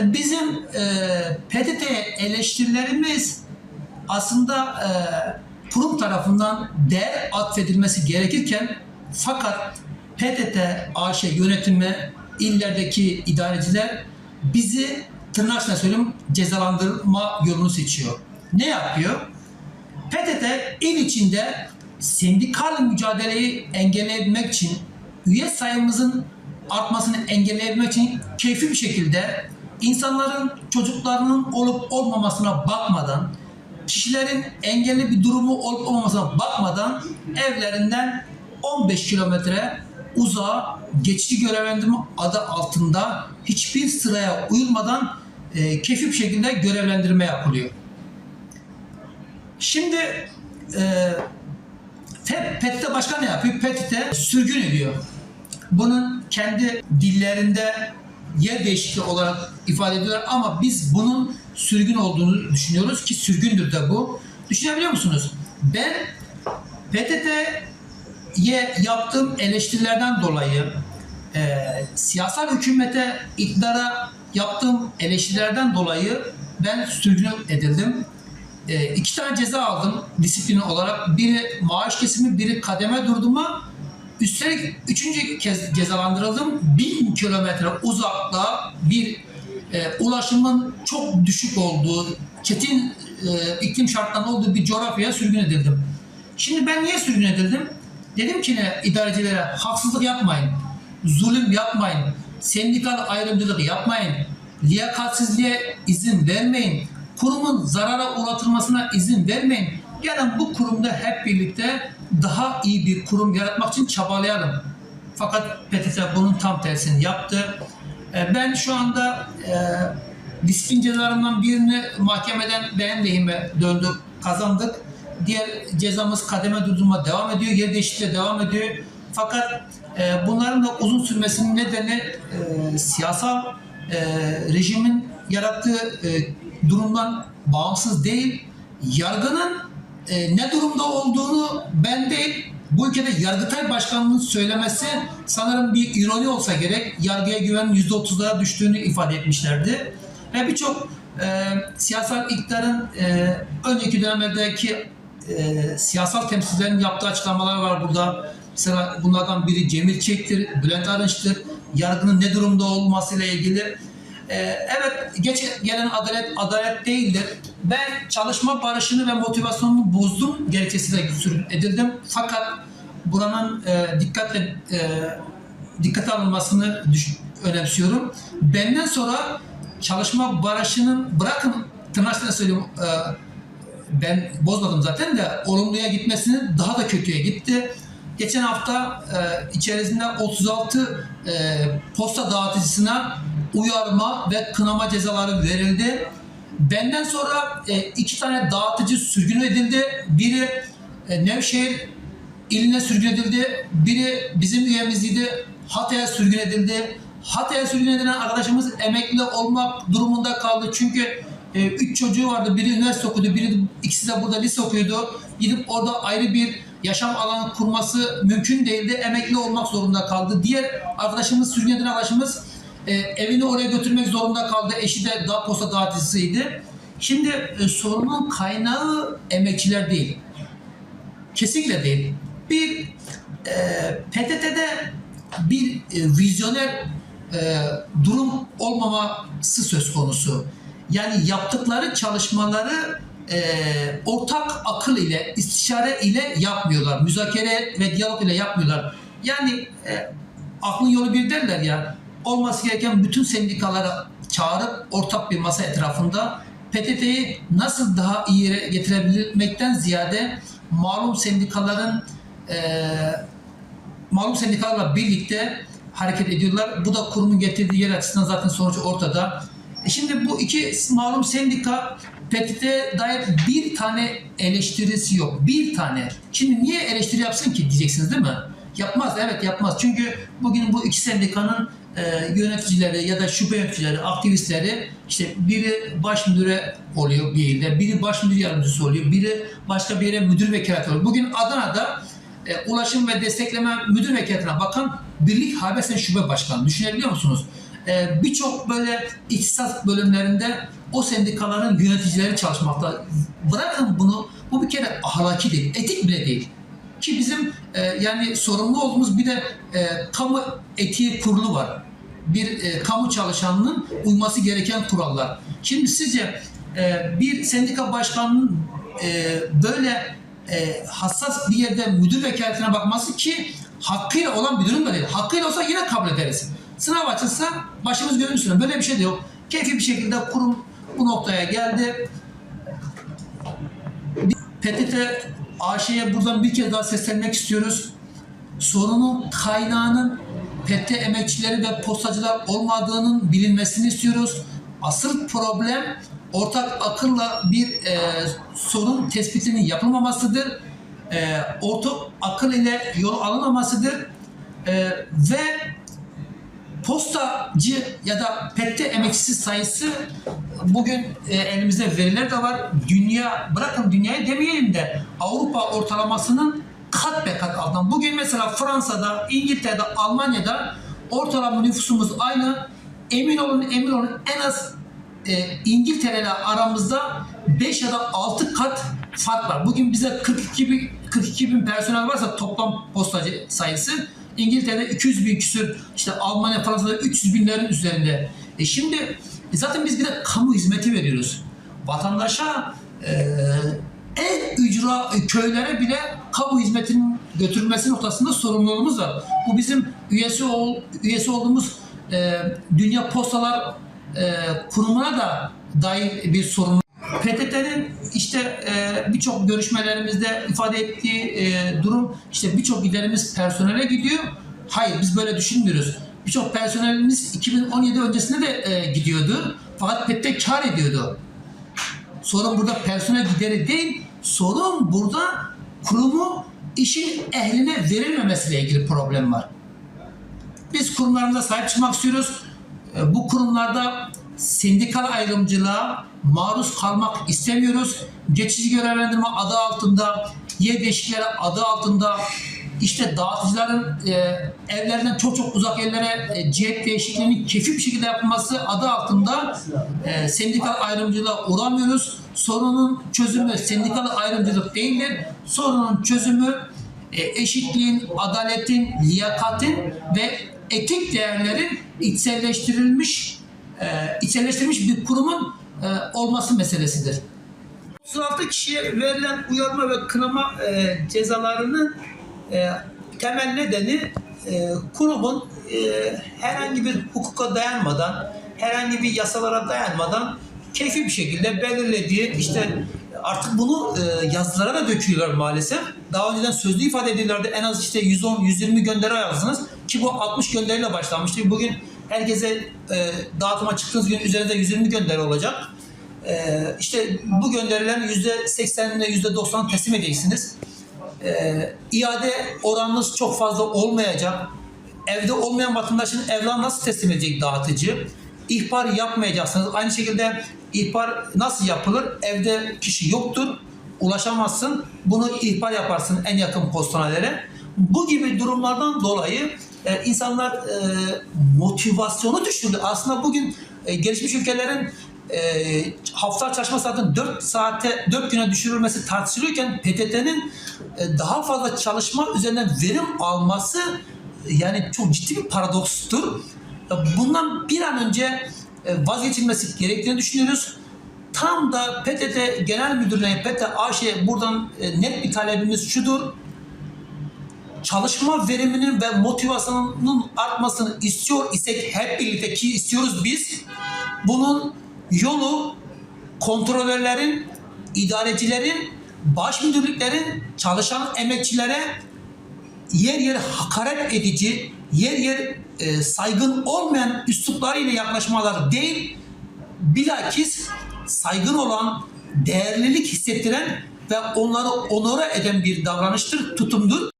e, bizim e, PTT eleştirilerimiz aslında e, kurum tarafından değer atfedilmesi gerekirken fakat PTT AŞ yönetimi, illerdeki idareciler bizi tırnak söyleyeyim cezalandırma yolunu seçiyor. Ne yapıyor? PTT il içinde sendikal mücadeleyi engelleyebilmek için, üye sayımızın artmasını engelleyebilmek için keyfi bir şekilde insanların çocuklarının olup olmamasına bakmadan, kişilerin engelli bir durumu olup olmamasına bakmadan evlerinden 15 kilometre uzağa geçici görevlendirme adı altında hiçbir sıraya uyulmadan e, keyfi şekilde görevlendirme yapılıyor. Şimdi e, Te- PTT başka ne yapıyor? PTT sürgün ediyor. Bunun kendi dillerinde yer değişikliği olarak ifade ediyorlar ama biz bunun sürgün olduğunu düşünüyoruz ki sürgündür de bu. Düşünebiliyor musunuz? Ben PTT'ye yaptığım eleştirilerden dolayı e, siyasal hükümete, iktidara yaptığım eleştirilerden dolayı ben sürgün edildim. E, iki tane ceza aldım disiplin olarak. Biri maaş kesimi, biri kademe durdurma. Üstelik üçüncü kez cezalandırıldım. Bin kilometre uzakta bir e, ulaşımın çok düşük olduğu, çetin e, iklim şartlarının olduğu bir coğrafyaya sürgün edildim. Şimdi ben niye sürgün edildim? Dedim ki ne idarecilere haksızlık yapmayın, zulüm yapmayın, sendikal ayrımcılık yapmayın, liyakatsizliğe izin vermeyin, kurumun zarara uğratılmasına izin vermeyin. Gelin bu kurumda hep birlikte daha iyi bir kurum yaratmak için çabalayalım. Fakat PTT bunun tam tersini yaptı. E, Ben şu anda e, disiplin cezalarından birini mahkemeden benim lehime döndü, kazandık. Diğer cezamız kademe durdurma devam ediyor, yer değişikliğe devam ediyor. Fakat e, bunların da uzun sürmesinin nedeni e, siyasal e, rejimin yarattığı e, durumdan bağımsız değil, yargının e, ne durumda olduğunu ben değil, bu ülkede Yargıtay Başkanı'nın söylemesi sanırım bir ironi olsa gerek. Yargıya güvenin %30'lara düştüğünü ifade etmişlerdi. Ve birçok e, siyasal iktidarın e, önceki dönemlerdeki e, siyasal temsilcilerin yaptığı açıklamalar var burada. Mesela bunlardan biri Cemil Çek'tir, Bülent Arınç'tır. Yargının ne durumda olmasıyla ilgili. Ee, evet geç gelen adalet adalet değildir. Ben çalışma barışını ve motivasyonumu bozdum gerekçesiyle sürün edildim. Fakat buranın e, dikkatle e, dikkate alınmasını düş- önemsiyorum. Benden sonra çalışma barışının bırakın tırnaçlarına söyleyeyim e, ben bozmadım zaten de olumluya gitmesinin daha da kötüye gitti. Geçen hafta e, içerisinde 36 e, posta dağıtıcısına uyarma ve kınama cezaları verildi. Benden sonra e, iki tane dağıtıcı sürgün edildi. Biri e, Nevşehir iline sürgün edildi. Biri bizim üyemizdi. Hatay'a sürgün edildi. Hatay'a sürgün edilen arkadaşımız emekli olmak durumunda kaldı. Çünkü e, üç çocuğu vardı. Biri üniversite okudu, biri ikisi de burada lise okuyordu. Gidip orada ayrı bir yaşam alanı kurması mümkün değildi. Emekli olmak zorunda kaldı. Diğer arkadaşımız, sürgün edilen arkadaşımız e, evini oraya götürmek zorunda kaldı. Eşi de daha posta dağıtıcısıydı. Şimdi e, sorunun kaynağı emekçiler değil. Kesinlikle değil. Bir e, PTT'de bir e, vizyoner e, durum olmaması söz konusu. Yani yaptıkları çalışmaları e, ortak akıl ile, istişare ile yapmıyorlar. Müzakere ve diyalog ile yapmıyorlar. Yani e, aklın yolu bir derler ya. Olması gereken bütün sendikaları çağırıp ortak bir masa etrafında PTT'yi nasıl daha iyi getirebilmekten ziyade malum sendikaların e, malum sendikalarla birlikte hareket ediyorlar. Bu da kurumun getirdiği yer açısından zaten sonuç ortada. E şimdi bu iki malum sendika PTT'ye dair bir tane eleştirisi yok. Bir tane. Şimdi niye eleştiri yapsın ki diyeceksiniz değil mi? Yapmaz. Evet yapmaz. Çünkü bugün bu iki sendikanın e, yöneticileri ya da şube yöneticileri, aktivistleri işte biri baş müdüre oluyor bir ilde, biri baş müdür yardımcısı oluyor, biri başka bir yere müdür vekalet oluyor. Bugün Adana'da e, Ulaşım ve Destekleme Müdür Vekaletine bakan Birlik Habesen Şube Başkanı. Düşünebiliyor musunuz? e, birçok böyle ihtisas bölümlerinde o sendikaların yöneticileri çalışmakta. Bırakın bunu, bu bir kere ahlaki değil, etik bile değil. Ki bizim e, yani sorumlu olduğumuz bir de e, kamu etiği kurulu var. Bir e, kamu çalışanının uyması gereken kurallar. Şimdi sizce e, bir sendika başkanının e, böyle e, hassas bir yerde müdür vekaletine bakması ki hakkıyla olan bir durum da değil. Hakkıyla olsa yine kabul ederiz. Sınav açılsa başımız üstüne. Böyle bir şey de yok. Keyfi bir şekilde kurum bu noktaya geldi. PTT AŞ'ye buradan bir kez daha seslenmek istiyoruz. Sorunun kaynağının PT emekçileri ve postacılar olmadığının bilinmesini istiyoruz. Asıl problem ortak akılla bir e, sorun tespitinin yapılmamasıdır. E, ortak akıl ile yol alınmamasıdır. E, ve postacı ya da PET'te emekçisi sayısı bugün e, elimizde veriler de var. Dünya, bırakın dünyayı demeyelim de Avrupa ortalamasının kat be kat altından. Bugün mesela Fransa'da, İngiltere'de, Almanya'da ortalama nüfusumuz aynı. Emin olun, emin olun en az e, İngiltere ile aramızda 5 ya da 6 kat fark var. Bugün bize 42 bin, 42 bin personel varsa toplam postacı sayısı İngiltere'de 200 bin küsür, işte Almanya, Fransa'da 300 binlerin üzerinde. E şimdi zaten biz bir de kamu hizmeti veriyoruz. Vatandaşa e, en ücra köylere bile kamu hizmetinin götürülmesi noktasında sorumluluğumuz var. Bu bizim üyesi ol, üyesi olduğumuz e, Dünya Postalar e, kurumuna da dair bir sorumluluk. PTT'nin işte e, birçok görüşmelerimizde ifade ettiği e, durum işte birçok giderimiz personele gidiyor. Hayır biz böyle düşünmüyoruz. Birçok personelimiz 2017 öncesinde de e, gidiyordu. Fakat PTT kar ediyordu. Sorun burada personel gideri değil, sorun burada kurumu işin ehline verilmemesiyle ilgili problem var. Biz kurumlarımıza sahip çıkmak istiyoruz. E, Bu kurumlarda sendikal ayrımcılığa maruz kalmak istemiyoruz. Geçici görevlendirme adı altında, yer adı altında işte dağıtıcıların e, evlerinden çok çok uzak yerlere e, cihet değişikliğinin keyfi bir şekilde yapılması adı altında e, sendikal ayrımcılığa uğramıyoruz. Sorunun çözümü sendikal ayrımcılık değildir. Sorunun çözümü e, eşitliğin, adaletin, liyakatin ve etik değerlerin içselleştirilmiş e, içselleştirilmiş bir kurumun e, olması meselesidir. 36 kişiye verilen uyarma ve kınama cezalarının temel nedeni kurumun herhangi bir hukuka dayanmadan, herhangi bir yasalara dayanmadan keyfi bir şekilde belirlediği işte artık bunu e, yazılara da döküyorlar maalesef. Daha önceden sözlü ifade ediyorlardı. En az işte 110-120 gönderi yazdınız ki bu 60 gönderiyle başlanmıştı. Bugün herkese e, dağıtıma çıktığınız gün üzerinde 120 gönderi olacak. E, işte bu gönderilerin %80'ine %90'ını teslim edeceksiniz. E, iade oranınız çok fazla olmayacak. Evde olmayan vatandaşın evlat nasıl teslim edecek dağıtıcı? İhbar yapmayacaksınız. Aynı şekilde ihbar nasıl yapılır? Evde kişi yoktur, ulaşamazsın. Bunu ihbar yaparsın en yakın postanelere. Bu gibi durumlardan dolayı e, insanlar e, motivasyonu düşürdü. Aslında bugün e, gelişmiş ülkelerin e, hafta çalışma saatinin 4 saate 4 güne düşürülmesi tartışılırken PTT'nin e, daha fazla çalışma üzerinden verim alması yani çok ciddi bir paradokstur. Bundan bir an önce e, vazgeçilmesi gerektiğini düşünüyoruz. Tam da PTT Genel Müdürlüğü'ne, PTT AŞ'ye buradan e, net bir talebimiz şudur çalışma veriminin ve motivasyonunun artmasını istiyor isek hep birlikte ki istiyoruz biz. Bunun yolu kontrolörlerin, idarecilerin, baş müdürlüklerin çalışan emekçilere yer yer hakaret edici, yer yer e, saygın olmayan üsluplarıyla yaklaşmaları değil, bilakis saygın olan, değerlilik hissettiren ve onları onora eden bir davranıştır, tutumdur.